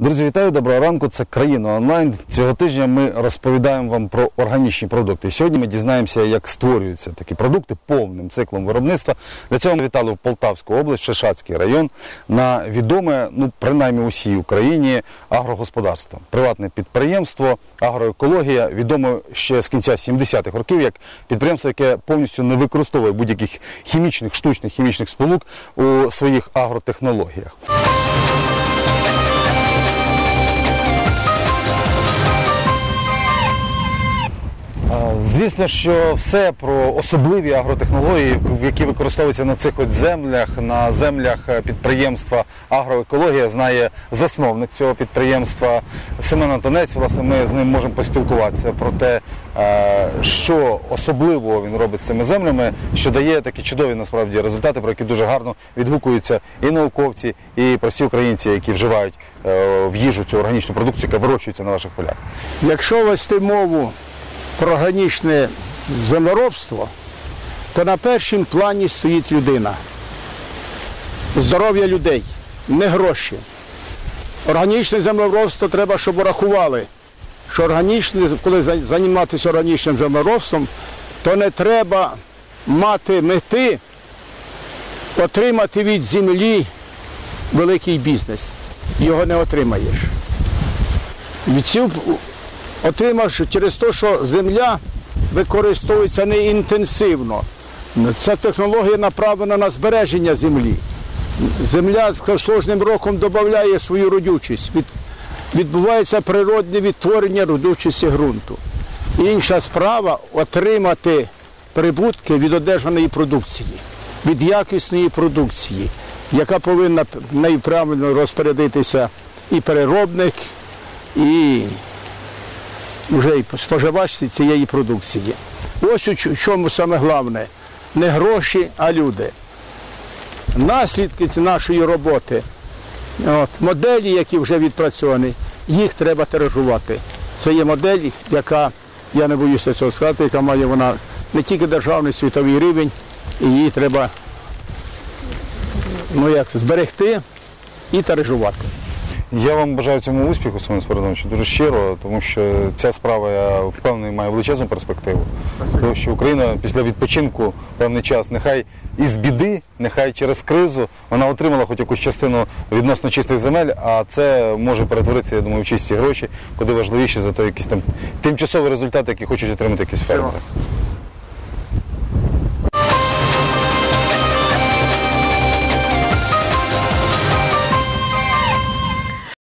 Друзі, вітаю, доброго ранку. Це країна онлайн. Цього тижня ми розповідаємо вам про органічні продукти. Сьогодні ми дізнаємося, як створюються такі продукти повним циклом виробництва. Для цього ми вітали в Полтавську область, Шишацький район, на відоме, ну принаймні усій Україні, агрогосподарство, приватне підприємство, агроекологія, відоме ще з кінця 70-х років, як підприємство, яке повністю не використовує будь-яких хімічних, штучних хімічних сполук у своїх агротехнологіях. Звісно, що все про особливі агротехнології, які використовуються на цих от землях, на землях е, підприємства Агроекологія, знає засновник цього підприємства Семен Антонець. Власне, ми з ним можемо поспілкуватися про те, е, що особливого він робить з цими землями, що дає такі чудові насправді результати, про які дуже гарно відгукуються і науковці, і прості українці, які вживають е, в їжу цю органічну продукцію, яка вирощується на ваших полях. Якщо вести мову органічне землеробство, то на першому плані стоїть людина. Здоров'я людей, не гроші. Органічне землеробство треба, щоб рахували, що органічне, коли займатися органічним землеробством, то не треба мати мети отримати від землі великий бізнес. Його не отримаєш. Від цю отримав що через те, що земля використовується не інтенсивно. Ця технологія направлена на збереження землі. Земля з кожним роком додає свою родючість. Від, відбувається природне відтворення родючості ґрунту. Інша справа отримати прибутки від одержаної продукції, від якісної продукції, яка повинна нею правильно розпорядитися і переробник, і вже і споживач цієї продукції. Ось у чому саме головне. Не гроші, а люди. Наслідки нашої роботи, от, моделі, які вже відпрацьовані, їх треба тиражувати. Це є модель, яка, я не боюся цього сказати, яка має вона не тільки державний світовий рівень, і її треба ну, як, зберегти і тиражувати. Я вам бажаю цьому успіху, Семен Спиридонович, дуже щиро, тому що ця справа, я впевнений, має величезну перспективу. Тому що Україна після відпочинку певний час, нехай із біди, нехай через кризу, вона отримала хоч якусь частину відносно чистих земель, а це може перетворитися, я думаю, в чисті гроші, куди важливіше за то якісь там тимчасові результати, які хочуть отримати якісь фермери.